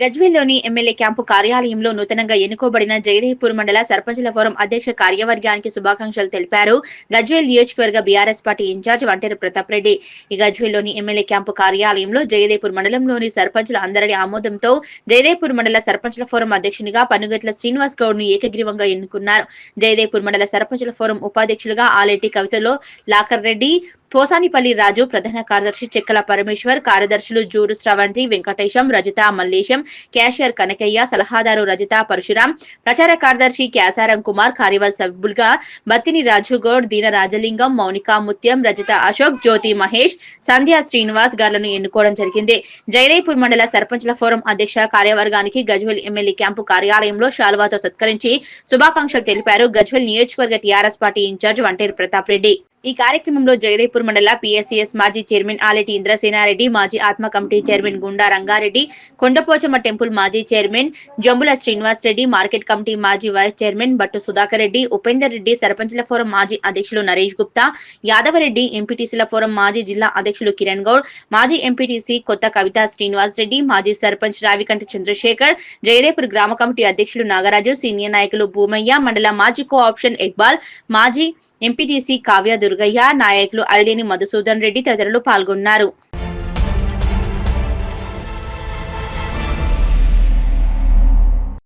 గజ్వేల్లోని MLA camp కార్యాలయంలో నూతనంగా ఎన్నుకోబడిన జగదేవ్పూర్ మండల సర్పంచుల ఫోరం అధ్యక్ష కార్యవర్గానికి శుభాకాంక్షలు తెలిపారు. గజ్వేల్ నియోజకవర్గ BRS party in-charge Vanteru Pratap Reddy. ఈ గజ్వేల్లోని ఎమ్మెల్యే క్యాంపు కార్యాలయంలో జగదేవ్పూర్ మండలంలోని సర్పంచుల అందరి ఆమోదంతో జయదేవ్పూర్ మండల సర్పంచుల ఫోరం అధ్యక్షునిగా పనుగట్ల శ్రీనివాస్ గౌడ్ను ఏకగ్రీవంగా ఎన్నుకున్నారు. జయదేవ్పూర్ మండల సర్పంచుల ఫోరం ఉపాధ్యక్షులుగా ఆలేటి కవితలో లాకర్ రెడ్డి పోసానిపల్లి రాజు ప్రధాన కార్యదర్శి చెక్కల పరమేశ్వర్ కార్యదర్శులు జూరు శ్రవంతి వెంకటేశం రజిత మల్లేశం క్యాషియర్ కనకయ్య సలహాదారు రజిత పరశురాం ప్రచార కార్యదర్శి క్యాసారం కుమార్ కార్యవర్గ సభ్యులుగా బత్తిని రాజుగౌడ్ దీన రాజలింగం మౌనిక ముత్యం రజిత అశోక్ జ్యోతి మహేష్ సంధ్యా శ్రీనివాస్ గార్లను ఎన్నుకోవడం జరిగింది. జైదేపూర్ మండల సర్పంచ్ల ఫోరం అధ్యక్ష కార్యవర్గానికి గజ్వెల్ ఎమ్మెల్యే క్యాంపు కార్యాలయంలో శాల్వాతో సత్కరించి శుభాకాంక్షలు తెలిపారు. గజ్వెల్ నియోజకవర్గ TRS party in-charge Vanteru Pratap Reddy. ఈ కార్యక్రమంలో జగదేపూర్ మండల పిఎస్సిఎస్ మాజీ చైర్మన్ ఆలెటి ఇంద్రసేనారెడ్డి మాజీ ఆత్మ committee chairman Gunda Rangareddy Kondapochamma temple మాజీ chairman Jambula Srinivas Reddy market committee మాజీ వైస్ చైర్మన్ బట్టు సుధాకర్ రెడ్డి ఉపేందర్ రెడ్డి సర్పంచ్ల ఫోరం మాజీ అధ్యక్షులు నరేష్ గుప్తా యాదవరెడ్డి ఎంపీటీసీల ఫోరం మాజీ జిల్లా అధ్యక్షులు కిరణ్ గౌడ్ మాజీ ఎంపీటీసీ కొత్త కవిత శ్రీనివాస్ రెడ్డి మాజీ సర్పంచ్ రావికంఠ చంద్రశేఖర్ జయదేపూర్ గ్రామ కమిటీ అధ్యక్షులు నాగరాజు సీనియర్ నాయకులు భూమయ్య మండల మాజీ కో ఆప్షన్ ఇక్బాల్ మాజీ ఎంపీటీసీ కావ్య దుర్గయ్య నాయకులు ఐలేని మధుసూదన్ రెడ్డి తదితరులు పాల్గొన్నారు.